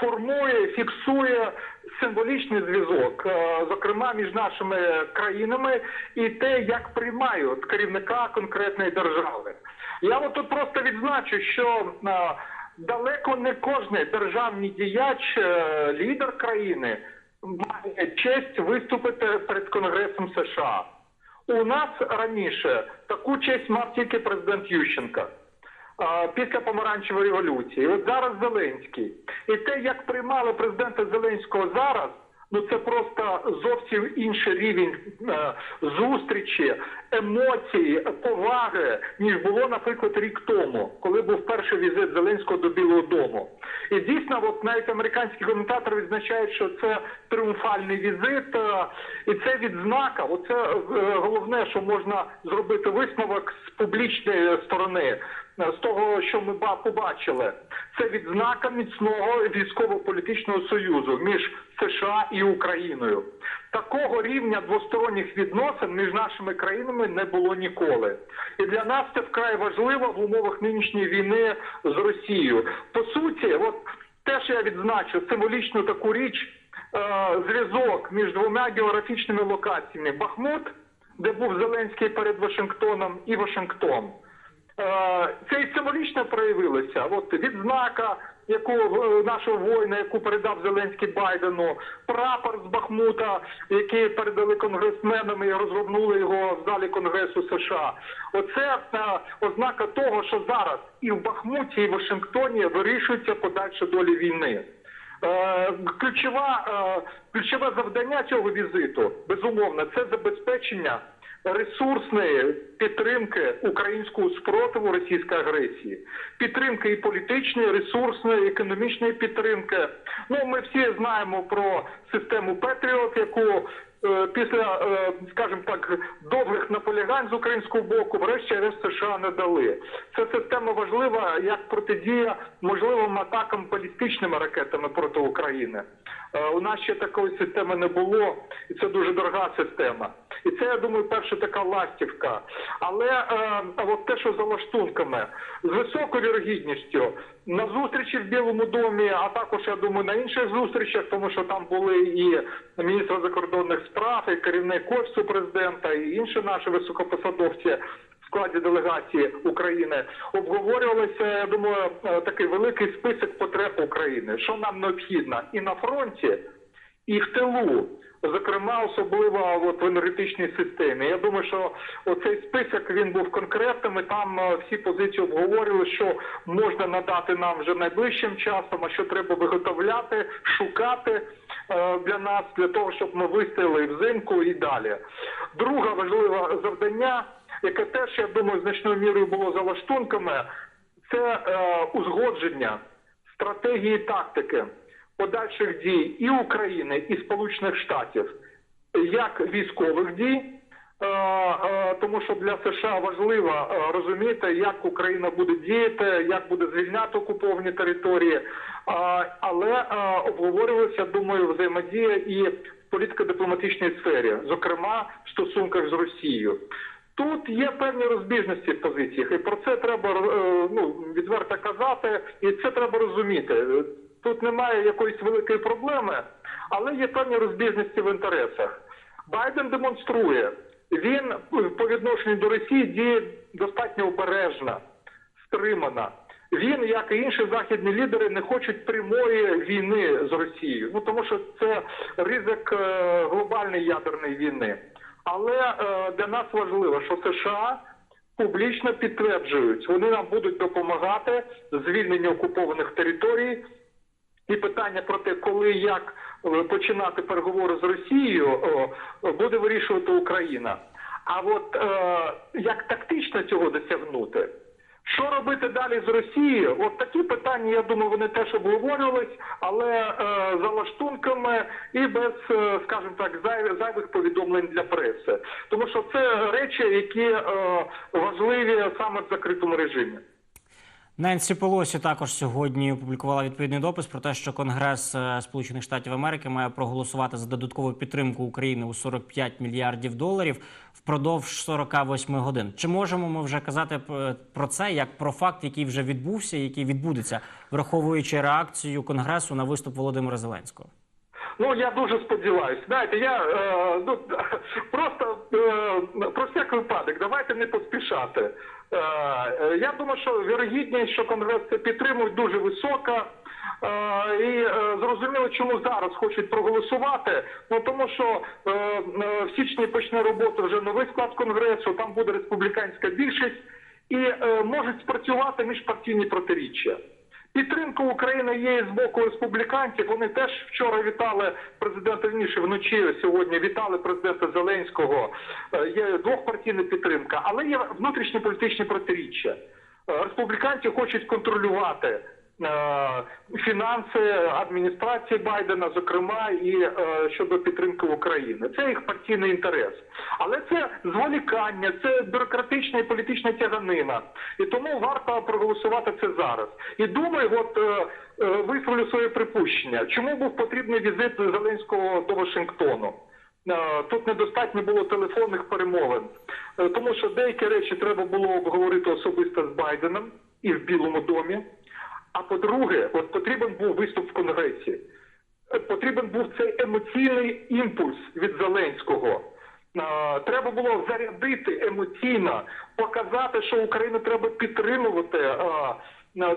формує, фіксує символічний зв'язок, е, зокрема між нашими країнами, і те, як приймають керівника конкретної держави. Я от тут просто відзначу, що е, далеко не кожний державний діяч, е, лідер країни має честь виступити перед Конгресом США. У нас раніше таку честь мав тільки президент Ющенка після помаранчевої революції. От зараз Зеленський. І те, як приймали президента Зеленського зараз, ну це просто зовсім інший рівень е, зустрічі, емоцій, поваги, ніж було, наприклад, рік тому, коли був перший візит Зеленського до Білого Дому. І дійсно, от навіть американські коментатори відзначають, що це тріумфальний візит, е, і це відзнака. Оце е, головне, що можна зробити висновок з публічної сторони. Е, З того, що ми ба- побачили, це відзнака міцного військово-політичного союзу між США і Україною. Такого рівня двосторонніх відносин між нашими країнами не було ніколи. І для нас це вкрай важливо в умовах нинішньої війни з Росією. По суті, от теж я відзначу символічну таку річ е, зв'язок між двома географічними локаціями: Бахмут, де був Зеленський перед Вашингтоном, і Вашингтон. Е, Це і символічно проявилося. От відзнака, яку е, нашого воїна, яку передав Зеленський Байдену, прапор з Бахмута, який передали конгресменам і розгорнули його в залі Конгресу США. Оце е, ознака того, що зараз і в Бахмуті, і в Вашингтоні вирішується подальша долі війни. Ключове завдання цього візиту, безумовно, це забезпечення ресурсної підтримки українського спротиву російської агресії, підтримки і політичної, ресурсної, економічної підтримки. Ну, ми всі знаємо про систему Петріот, яку після, е, скажімо так, довгих наполягань з українського боку, врешті-решт США не дали. Ця система важлива як протидія можливим атакам балістичними ракетами проти України. Е, У нас ще такої системи не було, і це дуже дорога система. І це, я думаю, перша така ластівка. Але е, от те, що за лаштунками, з високою вірогідністю на зустрічі в Білому домі, а також я думаю на інших зустрічах, тому що там були і міністр закордонних справ, і керівник офісу президента, і інші наші високопосадовці. в Складі делегації України обговорювалися. я думаю, е, такий великий список потреб України, що нам необхідно і на фронті, і в тилу, зокрема, особливо от в енергетичній системі. Я думаю, що оцей список він був конкретним. і Там е, всі позиції обговорювали, що можна надати нам вже найближчим часом, а що треба виготовляти, шукати е, для нас, для того, щоб ми вистояли взимку і далі. Друге важливе завдання, яке теж я думаю значною мірою було за лаштунками, це е, узгодження стратегії тактики подальших дій і України, і Сполучених Штатів, як військових дій, е, е, тому що для США важливо е, розуміти, як Україна буде діяти, як буде звільняти окуповані території, але обговорювалася, думаю, взаємодія і в політико-дипломатичній сфері, зокрема в стосунках з Росією. Тут є певні розбіжності в позиціях, і про це треба ну, відверто казати, і це треба розуміти. Тут немає якоїсь великої проблеми, але є певні розбіжності в інтересах. Байден демонструє, він по відношенню до Росії діє достатньо обережно, стримано. Він, як і інші західні лідери, не хочуть прямої війни з Росією. Ну тому що це ризик е, глобальної ядерної війни. Але е, для нас важливо, що США публічно підтверджують, вони нам будуть допомагати в звільненні окупованих територій. І питання про те, коли як е, починати переговори з Росією, буде вирішувати Україна. А от е, як тактично цього досягнути? Що робити далі з Росією? От такі питання, я думаю, вони теж обговорювались, але е, за лаштунками і без, е, скажімо так, зайвих, зайвих повідомлень для преси. Тому що це речі, які е, важливі саме в закритому режимі. Ненсі Пелосі також сьогодні опублікувала відповідний допис про те, що Конгрес е, Сполучених Штатів Америки має проголосувати за додаткову підтримку України у 45 мільярдів доларів впродовж 48 годин. Чи можемо ми вже казати про це як про факт, який вже відбувся, який відбудеться, враховуючи реакцію Конгресу на виступ Володимира Зеленського? Ну я дуже сподіваюся. Знаєте, я е, ну просто е, про всяк випадок, давайте не поспішати. Е, я думаю, що вірогідність, що Конгрес це підтримують, дуже висока. Е, і е, зрозуміло, чому зараз хочуть проголосувати. Ну тому що в січні почне роботу вже новий склад конгресу, там буде республіканська більшість, і можуть спрацювати міжпартійні протиріччя. Підтримка України є з боку республіканців. Вони теж вчора вітали президента вніше вночі. Сьогодні вітали президента Зеленського. Е, Є двохпартійна підтримка, але є внутрішні політичні протиріччя. Е, Республіканці хочуть контролювати фінанси адміністрації Байдена, зокрема, і е, щодо підтримки України. Це їх партійний інтерес. Але це зволікання, це бюрократична і політична тяганина. І тому варто проголосувати це зараз. І думаю, от е, е, висловлю своє припущення, чому був потрібний візит Зеленського до Вашингтону. Е, Тут недостатньо було телефонних перемовин, Е, тому що деякі речі треба було обговорити особисто з Байденом і в Білому домі. А по-друге, от потрібен був виступ в Конгресі. Е, Потрібен був цей емоційний імпульс від Зеленського. Треба було зарядити емоційно, показати, що Україну треба підтримувати.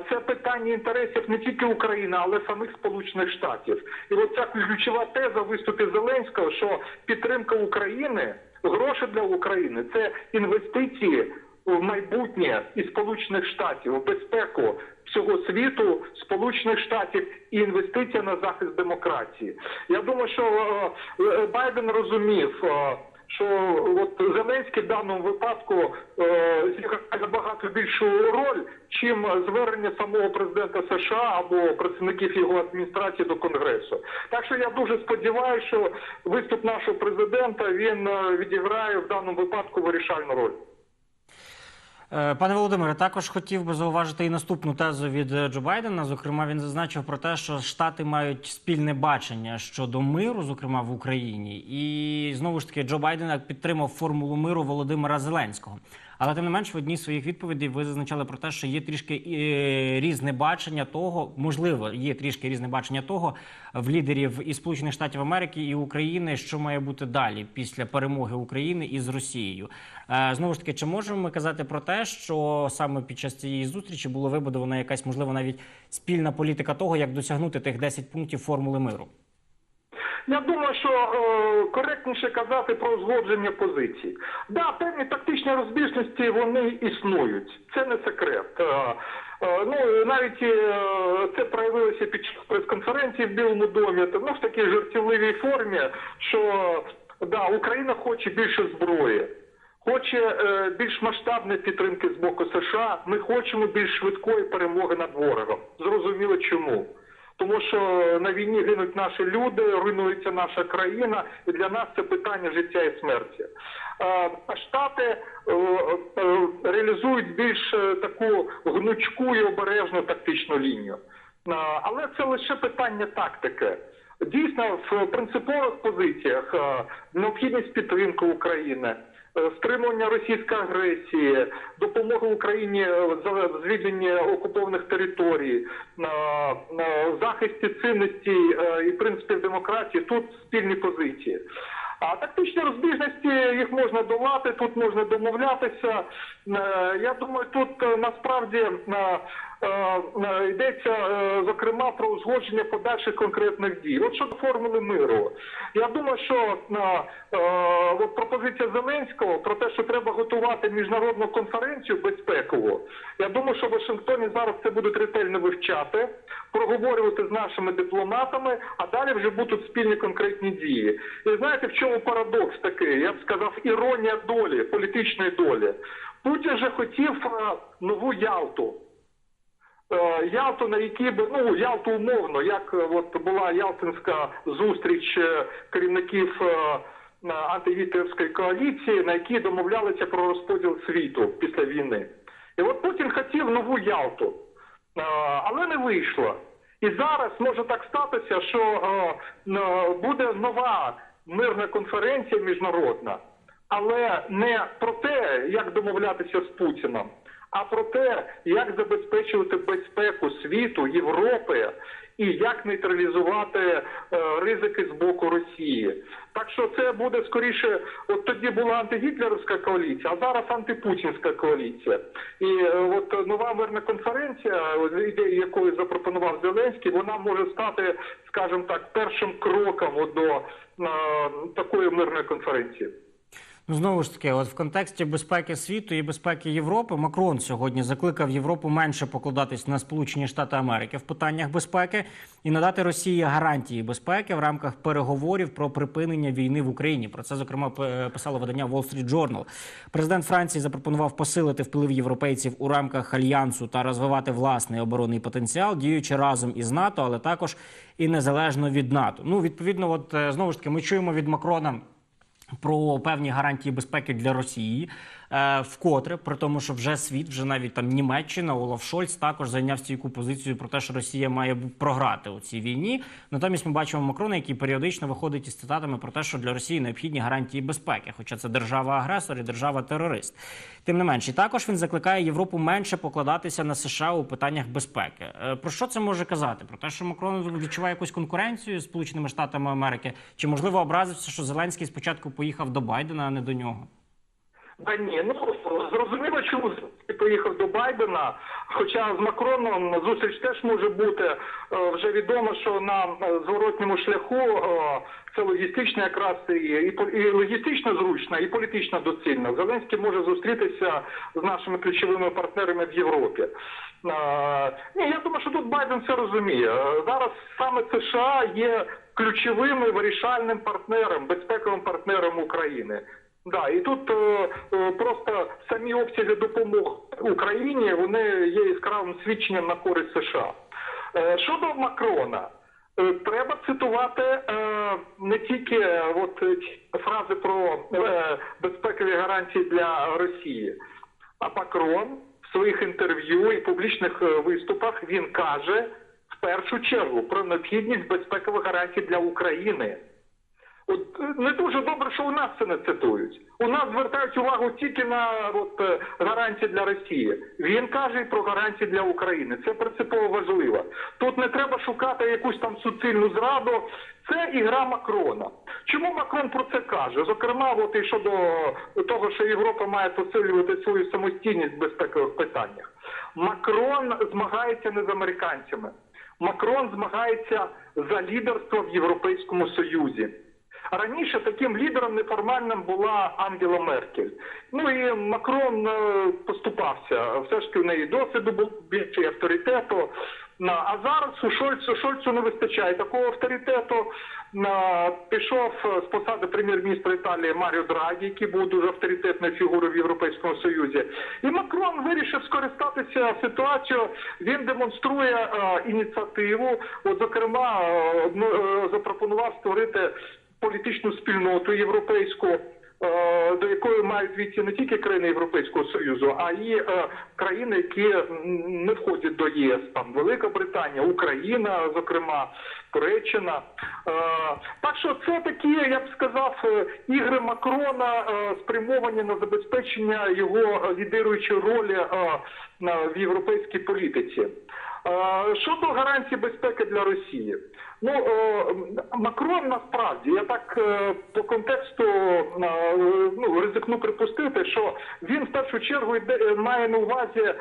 Це питання інтересів не тільки України, але самих Сполучених Штатів. І от ця ключова теза в виступі Зеленського, що підтримка України, гроші для України це інвестиції в майбутнє і Сполучених Штатів, в безпеку всього світу, Сполучених Штатів і інвестиція на захист демократії. Я думаю, що е, е, Байден розумів. е, Що от Зеленський в даному випадку е, зіграє набагато більшу роль, чим звернення самого президента США або представників його адміністрації до Конгресу. Так що я дуже сподіваюся, що виступ нашого президента він е, відіграє в даному випадку вирішальну роль. Е, Пане Володимире, також хотів би зауважити і наступну тезу від Джо Байдена. Зокрема, він зазначив про те, що Штати мають спільне бачення щодо миру, зокрема в Україні, і знову ж таки Джо Байден підтримав формулу миру Володимира Зеленського. Але тим не менш, в одній з своїх відповідей ви зазначали про те, що є трішки е, різне бачення того, можливо, є трішки різне бачення того в лідерів і Сполучених Штатів Америки і України, що має бути далі після перемоги України із Росією. Е, Знову ж таки, чи можемо ми казати про те, що саме під час цієї зустрічі було вибудована якась можливо навіть спільна політика того, як досягнути тих 10 пунктів формули миру? Я думаю, що е, коректніше казати про узгодження позицій. Да, певні тактичні розбіжності вони існують. Це не секрет. Е, е, ну навіть е, це проявилося під час прес-конференції в Білому домі. Ну в такій жартівливій формі, що да, Україна хоче більше зброї. Хоче е, більш масштабної підтримки з боку США. Ми хочемо більш швидкої перемоги над ворогом. Зрозуміло чому. Тому що на війні гинуть наші люди, руйнується наша країна, і для нас це питання життя і смерті. Штати реалізують більш е, таку гнучку і обережну тактичну лінію. Але це лише питання тактики. Дійсно, в принципових позиціях е, необхідність підтримки України. Е, Стримування російської агресії, допомога Україні в звільненні окупованих територій, захисті цінностей е, і принципів демократії тут спільні позиції. А тактичні розбіжності їх можна долати, тут можна домовлятися. Е, Я думаю, тут е, насправді е, йдеться зокрема про узгодження подальших конкретних дій. От щодо формули миру, я думаю, що от пропозиція Зеленського про те, що треба готувати міжнародну конференцію безпекову. Я думаю, що в Вашингтоні зараз це будуть ретельно вивчати, проговорювати з нашими дипломатами, а далі вже будуть спільні конкретні дії. І знаєте, в чому парадокс такий? Я б сказав, іронія долі, політичної долі. Путін же хотів е, нову Ялту. Е, Ялту, на якій би ну Ялту умовно, як е, от була Ялтинська зустріч керівників на коаліції, на якій домовлялися про розподіл світу після війни. І от Путін хотів нову Ялту. Але не вийшло. І зараз може так статися, що буде нова мирна конференція міжнародна, але не про те, як домовлятися з Путіном, а про те, як забезпечувати безпеку світу, Європи і як нейтралізувати е, ризики з боку Росії. Так що це буде скоріше, от тоді була антигітлерівська коаліція, а зараз антипутінська коаліція. І е, от нова мирна конференція, ідею якої запропонував Зеленський, вона може стати, скажімо так, першим кроком до е, такої мирної конференції. Ну, знову ж таки, от в контексті безпеки світу і безпеки Європи, Макрон сьогодні закликав Європу менше покладатись на Сполучені Штати Америки в питаннях безпеки і надати Росії гарантії безпеки в рамках переговорів про припинення війни в Україні. Про це зокрема писало видання Wall Street Journal. Президент Франції запропонував посилити вплив європейців у рамках альянсу та розвивати власний оборонний потенціал, діючи разом із НАТО, але також і незалежно від НАТО. Ну відповідно, от е, знову ж таки, ми чуємо від Макрона про певні гарантії безпеки для Росії. Е, вкотре, при тому, що вже світ, вже навіть там Німеччина, Олаф Шольц також зайняв стійку позицію про те, що Росія має програти у цій війні. Натомість ми бачимо Макрона, який періодично виходить із цитатами про те, що для Росії необхідні гарантії безпеки, хоча це держава-агресор і держава-терорист. Тим не менше, також він закликає Європу менше покладатися на США у питаннях безпеки. Е, Про що це може казати? Про те, що Макрон відчуває якусь конкуренцію з Сполученими Штатами Америки, чи можливо образився, що Зеленський спочатку поїхав до Байдена, а не до нього? Та ні, ну зрозуміло, чому Зеленський поїхав до Байдена. Хоча з Макроном зустріч теж може бути. Е, Вже відомо, що на е, зворотньому шляху е, це логістично якраз і, і, логістично зручно, і політично доцільно. Зеленський може зустрітися з нашими ключовими партнерами в Європі. Ні, я думаю, що тут Байден все розуміє. Зараз саме США є ключовим і вирішальним партнером, безпековим партнером України. Да, і тут е, е, просто самі обсяги допомог Україні вони є яскравим свідченням на користь США. Е, щодо Макрона, е, треба цитувати е, не тільки е, от е, фрази про е, безпекові гарантії для Росії, а Макрон в своїх інтерв'ю і публічних е, виступах він каже в першу чергу про необхідність безпекових гарантій для України. От е, не дуже добре, що у нас це не цитують. У нас звертають увагу тільки на от, е, гарантії для Росії. Він каже і про гарантії для України. Це принципово важливо. Тут не треба шукати якусь там суцільну зраду. Це ігра Макрона. Чому Макрон про це каже? Зокрема, от і щодо того, що Європа має посилювати свою самостійність в безпекових питаннях. Макрон змагається не з американцями. Макрон змагається за лідерство в Європейському Союзі. Раніше таким лідером неформальним була Ангела Меркель. Ну і Макрон е, поступався. Все ж таки в неї досвіду було більше авторитету. А зараз у Шольцу, Шольцу не вистачає такого авторитету. Пішов з посади прем'єр-міністра Італії Маріо Драгі, який був дуже авторитетною фігурою в Європейському Союзі. І Макрон вирішив скористатися ситуацією. Він демонструє е, ініціативу. От, зокрема, е, запропонував створити політичну спільноту європейську, е, до якої мають війти не тільки країни Європейського Союзу, а й е, країни, які не входять до ЄС, там Велика Британія, Україна, зокрема, Туреччина. Е, Так що це такі, я б сказав, ігри Макрона спрямовані на забезпечення його лідируючої ролі е, в європейській політиці. Е, Щодо гарантій безпеки для Росії, ну е, Макрон насправді я так е, по контексту ну, ризикну припустити, що він в першу чергу йде, має на увазі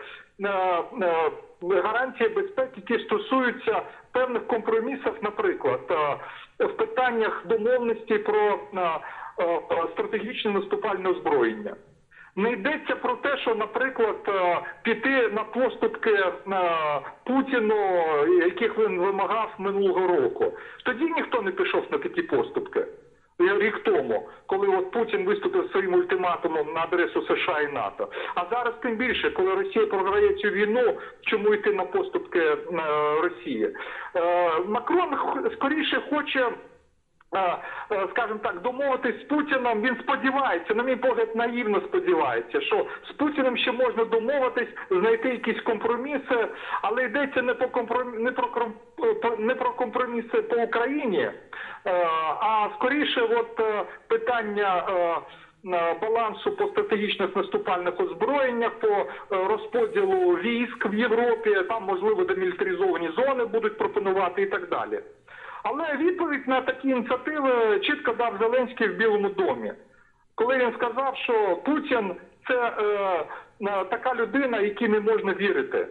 гарантії безпеки, які стосуються певних компромісів, наприклад, в питаннях домовленості про стратегічне наступальне озброєння. Не йдеться про те, що, наприклад, е, піти на поступки е, Путіну, яких він вимагав минулого року. Тоді ніхто не пішов на такі поступки. Е, Рік тому, коли от Путін виступив своїм ультиматумом на адресу США і НАТО. А зараз тим більше, коли Росія програє цю війну, чому йти на поступки Росії? Макрон скоріше хоче скажімо так, домовитись з Путіном, він сподівається, на мій погляд, наївно сподівається, що з Путіним ще можна домовитись, знайти якісь компроміси, але йдеться не по компромі... не про е, не про компроміси по Україні, е, а скоріше, от е, питання. е, балансу по стратегічних наступальних озброєннях, по е, розподілу військ в Європі, там можливо демілітаризовані зони будуть пропонувати і так далі. Але відповідь на такі ініціативи чітко дав Зеленський в Білому домі, коли він сказав, що Путін це е, е, така людина, якій не можна вірити,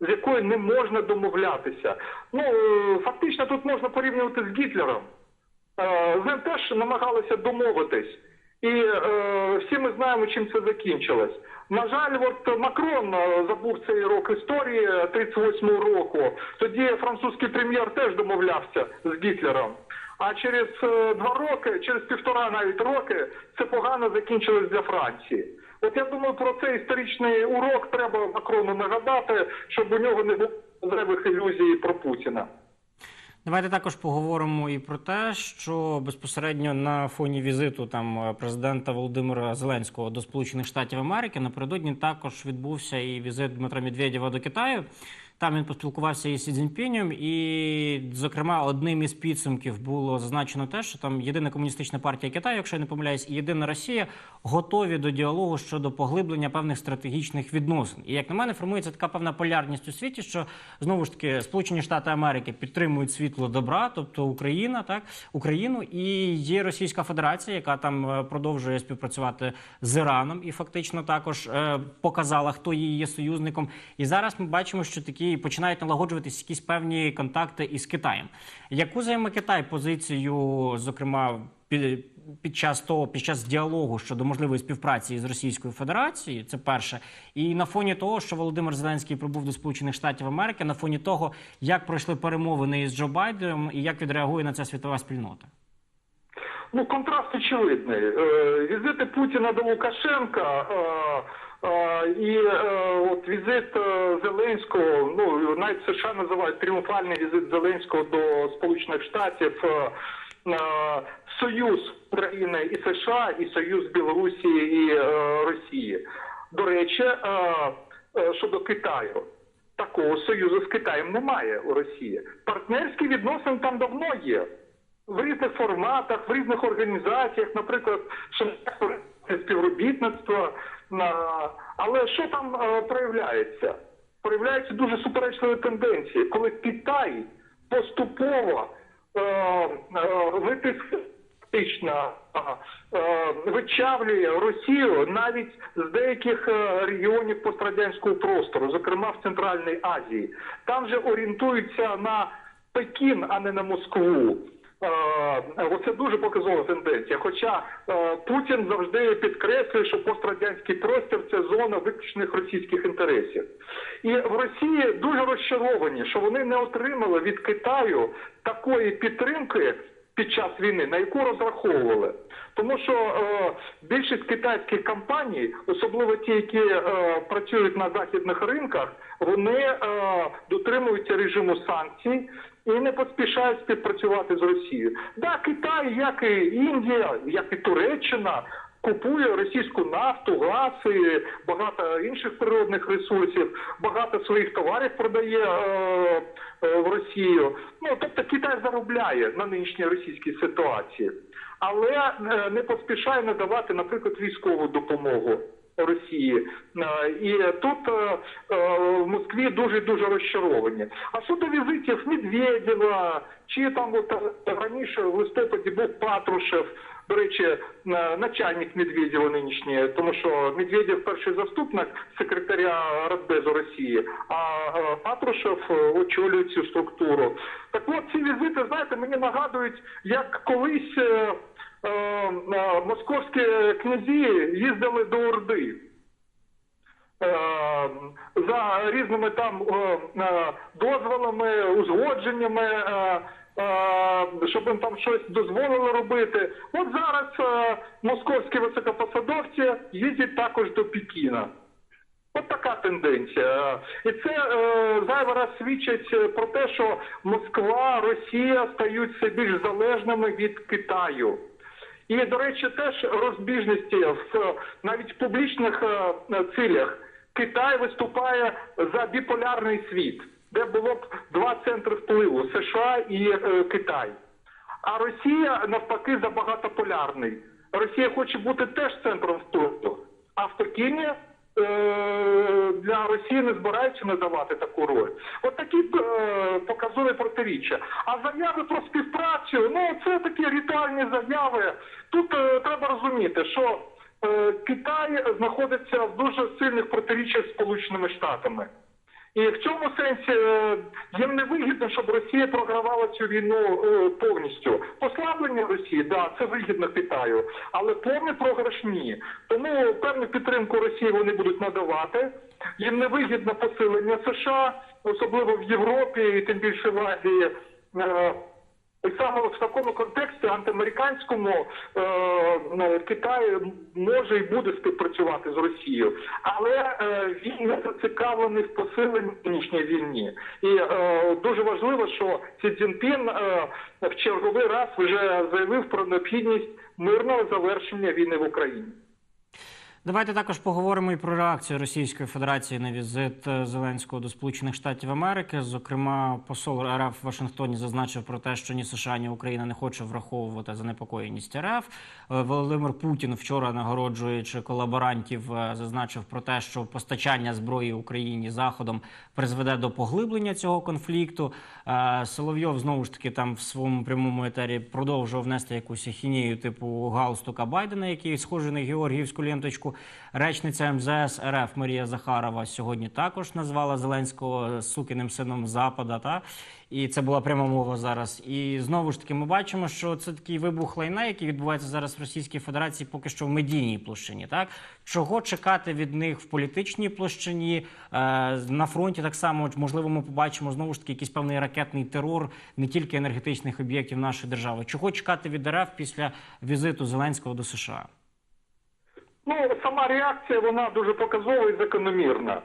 з якою не можна домовлятися. Ну е, фактично тут можна порівнювати з Гітлером. Е, з ним теж намагалися домовитись. І е, всі ми знаємо, чим це закінчилось. На жаль, от Макрон е, забув цей рок історії 38-го року. Тоді французький прем'єр теж домовлявся з Гітлером. А через е, два роки, через півтора навіть роки, це погано закінчилось для Франції. От я думаю, про цей історичний урок треба Макрону нагадати, щоб у нього не було зайвих ілюзій про Путіна. Давайте також поговоримо і про те, що безпосередньо на фоні візиту там е, президента Володимира Зеленського до Сполучених Штатів Америки напередодні також відбувся і візит Дмитра Медведєва до Китаю. Там він поспілкувався із Сі Цзіньпінем, і, зокрема, одним із підсумків було зазначено те, що там єдина комуністична партія Китаю, якщо я не помиляюсь, і єдина Росія готові до діалогу щодо поглиблення певних стратегічних відносин. І як на мене, формується така певна полярність у світі, що знову ж таки Сполучені Штати Америки підтримують світло добра, тобто Україна, так Україну, і є Російська Федерація, яка там е, продовжує співпрацювати з Іраном, і фактично також е, показала, хто її є союзником. І зараз ми бачимо, що такі починають налагоджуватись якісь певні контакти із Китаєм. Яку займе Китай позицію, зокрема, під, під час того, під час діалогу щодо можливої співпраці з Російською Федерацією, це перше, і на фоні того, що Володимир Зеленський прибув до Сполучених Штатів Америки, на фоні того, як пройшли перемовини із Джо Байденом і як відреагує на це світова спільнота. Ну, контраст очевидний. Е, Візити Путіна до Лукашенка е, і е, от візит е, Зеленського, ну навіть США називають тріумфальний візит Зеленського до Сполучених Штатів. е, Союз України і США, і Союз Білорусі і Росії. До речі, щодо Китаю. Такого союзу з Китаєм немає у Росії. Партнерські відносини там давно є в різних форматах, в різних організаціях, наприклад. На- Але що там е, проявляється? Проявляються дуже суперечливі тенденції, коли Китай поступово е, е, витискає вичавлює Росію навіть з деяких регіонів пострадянського простору, зокрема в Центральній Азії. Там же орієнтуються на Пекін, а не на Москву. Е, Оце дуже показова тенденція. Хоча е, Путін завжди підкреслює, що пострадянський простір це зона виключних російських інтересів. І в Росії дуже розчаровані, що вони не отримали від Китаю такої підтримки під час війни, на яку розраховували. Тому що е, більшість китайських компаній, особливо ті, які е, працюють на західних ринках, вони е, дотримуються режиму санкцій і не поспішають співпрацювати з Росією. Да, Китай, як і Індія, як і Туреччина. Купує російську нафту, газ і багато інших природних ресурсів, багато своїх товарів продає е, е, в Росію. Ну тобто Китай заробляє на нинішній російській ситуації, але е, не поспішає надавати, наприклад, військову допомогу. Росії Е, і тут е, е, в Москві дуже дуже розчаровані. А щодо візитів Медведєва, чи там от раніше в листопаді був Патрушев, до речі, начальник Медведєва нинішній, тому що Медведєв перший заступник секретаря Радбезу Росії, а Патрушев очолює цю структуру. Так от ці візити, знаєте, мені нагадують, як колись. Е, е, Московські князі їздили до Орди е, за різними там дозволами, узгодженнями, щоб їм там щось дозволили робити. От зараз московські високопосадовці їздять також до Пекіна. От така тенденція. І це зайвий раз свідчить про те, що Москва, Росія стають все більш залежними від Китаю. І, до речі, теж розбіжності в навіть в публічних е, цілях. Китай виступає за біполярний світ, де було б два центри впливу США і е, Китай. А Росія навпаки за багатополярний. Росія хоче бути теж центром впливу, а в Пекіні для Росії не збираються надавати таку роль. От такі е, показові протиріччя. А заяви про співпрацю, ну це такі ритуальні заяви. Тут е, треба розуміти, що е, Китай знаходиться в дуже сильних протиріччях з Сполученими Штатами. І в цьому сенсі е, їм не вигідно, щоб Росія програвала цю війну е, повністю. Послаблення Росії, да, це вигідно Китаю, але повний програш ні. Тому певну підтримку Росії вони будуть надавати. Їм не вигідно посилення США, особливо в Європі і тим більше в Азії. І саме в такому контексті антиамериканському е, ну, Китай може і буде співпрацювати з Росією, але е, він не зацікавлений в посиленні нинішньої війні. І е, дуже важливо, що Сі Цзіньпін е, в черговий раз вже заявив про необхідність мирного завершення війни в Україні. Давайте також поговоримо і про реакцію Російської Федерації на візит е, Зеленського до Сполучених Штатів Америки. Зокрема, посол РФ в Вашингтоні зазначив про те, що ні США, ні Україна не хоче враховувати занепокоєність РФ. Е, Володимир Путін вчора нагороджуючи колаборантів, е, зазначив про те, що постачання зброї Україні заходом призведе до поглиблення цього конфлікту. Соловйов знову ж таки там в своєму прямому етері продовжував нести якусь ахінею типу галстука Байдена, який схожий на георгіївську ленточку. Речниця МЗС РФ Марія Захарова сьогодні також назвала Зеленського сукиним сином Запада. Та і це була пряма мова зараз. І знову ж таки, ми бачимо, що це такий вибух лайна, який відбувається зараз в Російській Федерації, поки що в медійній площині. Так чого чекати від них в політичній площині е, на фронті? Так само можливо, ми побачимо знову ж таки якийсь певний ракетний терор не тільки енергетичних об'єктів нашої держави. Чого чекати від РФ після візиту Зеленського до США? Ну, сама реакція вона дуже показова і закономірна.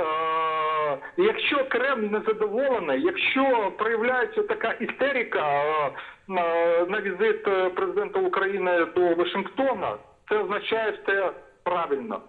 Е, якщо Кремль не задоволений, якщо проявляється така істерика е, на, візит е, президента України до Вашингтона, це означає все правильно.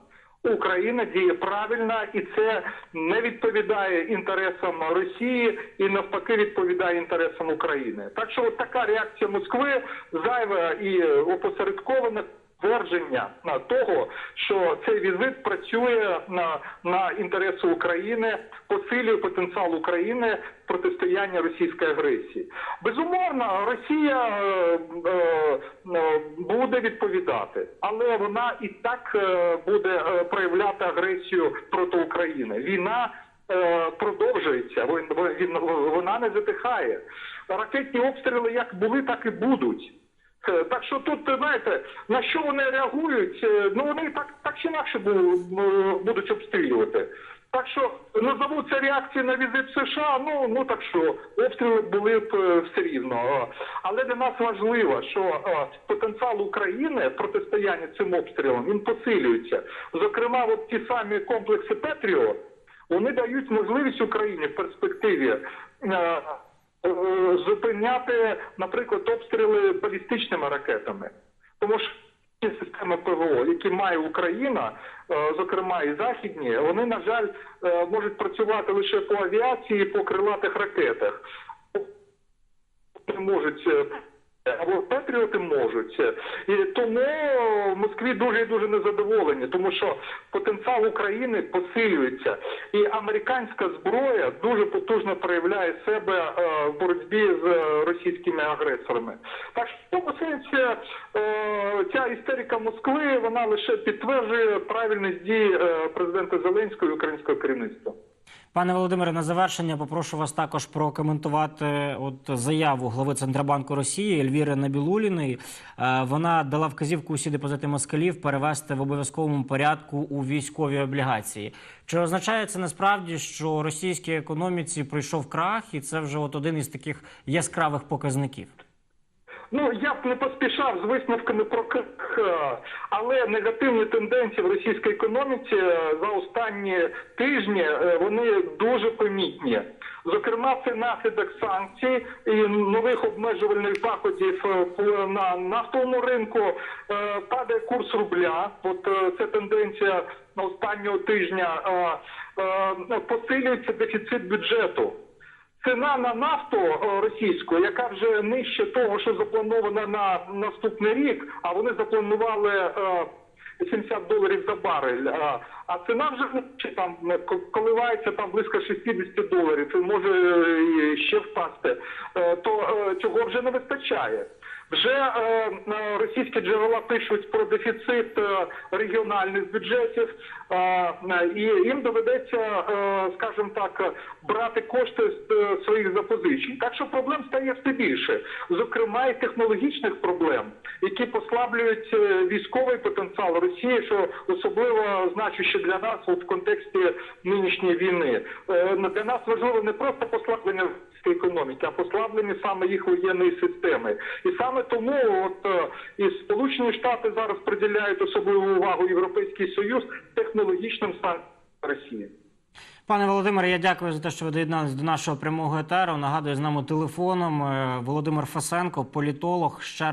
Україна діє правильно і це не відповідає інтересам Росії і навпаки відповідає інтересам України. Так що от така реакція Москви зайва і опосередкована твердження на того, що цей візит працює на, на інтереси України, посилює потенціал України протистояння російської агресії. Безумовно, Росія е, е, е, буде відповідати, але вона і так е, буде е, проявляти агресію проти України. Війна продовжується, вон- вон- вона не затихає. Ракетні обстріли як були, так і будуть. Е, Так що тут, знаєте, на що вони реагують, е, ну вони так, так чи інакше бу- бу- будуть обстрілювати. Так що назову це реакції на візит США, ну, ну так що, обстріли були б е, все рівно. Але для нас важливо, що потенціал України в протистоянні цим обстрілам він посилюється. Зокрема, от ті самі комплекси Петріо, вони дають можливість Україні в перспективі зупиняти, наприклад, обстріли балістичними ракетами. Тому що ті системи ПВО, які має Україна, е, зокрема і західні, вони, на жаль, е, можуть працювати лише по авіації, по крилатих ракетах. Не можуть. Або Петріоти можуть. І тому в Москві дуже і дуже незадоволені, тому що потенціал України посилюється. І американська зброя дуже потужно проявляє себе е, в боротьбі з е, російськими агресорами. Так що в цьому сенсі е, ця істерика Москви вона лише підтверджує правильність дій президента Зеленського і українського керівництва. Пане Володимире, на завершення попрошу вас також прокоментувати от заяву глави Центробанку Росії Ельвіри Набілуліної. Е, Вона дала вказівку усі депозити москалів перевести в обов'язковому порядку у військові облігації. Чи означає це насправді, що російській економіці пройшов крах, і це вже от один із таких яскравих показників? Ну я б не поспішав з висновками про КХ, але негативні тенденції в російській економіці е, за останні тижні е, вони дуже помітні. Зокрема, це наслідок санкцій і нових обмежувальних заходів е, на нафтовому ринку. Падає курс рубля. От це тенденція останнього тижня. Посилюється дефіцит бюджету. Ціна на нафту е, російську, яка вже нижче того, що заплановано на наступний рік, а вони запланували е, 70 доларів за барель. А ціна вже нижче, там е, коливається там близько 60 доларів, і може ще впасти. Е, То е, цього вже не вистачає. Вже е, російські джерела пишуть про дефіцит регіональних бюджетів, і їм доведеться, скажімо так, брати кошти з своїх запозичень. Так що проблем стає все більше, зокрема і технологічних проблем, які послаблюють військовий потенціал Росії, що особливо значуще для нас в контексті нинішньої війни. Е, Для нас важливо не просто послаблення економіки, а послаблення саме їх воєнної системи. І саме тому от е, і Сполучені Штати зараз приділяють особливу увагу Європейський Союз технологічним санкціям Росії. Пане Володимире, я дякую за те, що ви доєдналися до нашого прямого етеру. Нагадую, з нами телефоном е, Володимир Фасенко, політолог. Ще